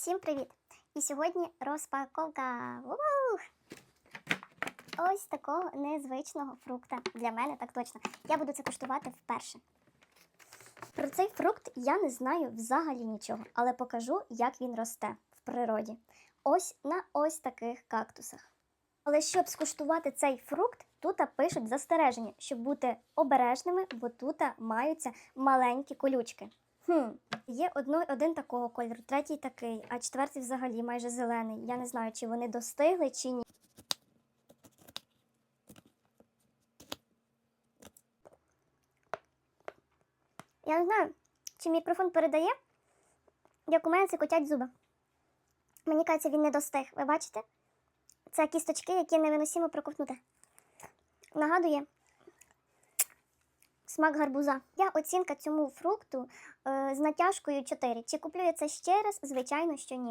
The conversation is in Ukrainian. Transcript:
Всім привіт! І сьогодні розпаковка. Ууу! Ось такого незвичного фрукта. Для мене так точно. Я буду це куштувати вперше. Про цей фрукт я не знаю взагалі нічого, але покажу, як він росте в природі. Ось на ось таких кактусах. Але щоб скуштувати цей фрукт, тут пишуть застереження, щоб бути обережними, бо тут маються маленькі колючки. Хм, є одно, один такого кольору, третій такий, а четвертий взагалі майже зелений. Я не знаю, чи вони достигли, чи ні. Я не знаю, чи мікрофон передає, як у мене це котять зуби. Мені кажеться, він не достиг. Ви бачите? Це кісточки, які невиносимо проковтнути. Нагадує смак гарбуза. Я оцінка цьому фрукту е, з натяжкою 4. Чи куплю я це ще раз? Звичайно, що ні.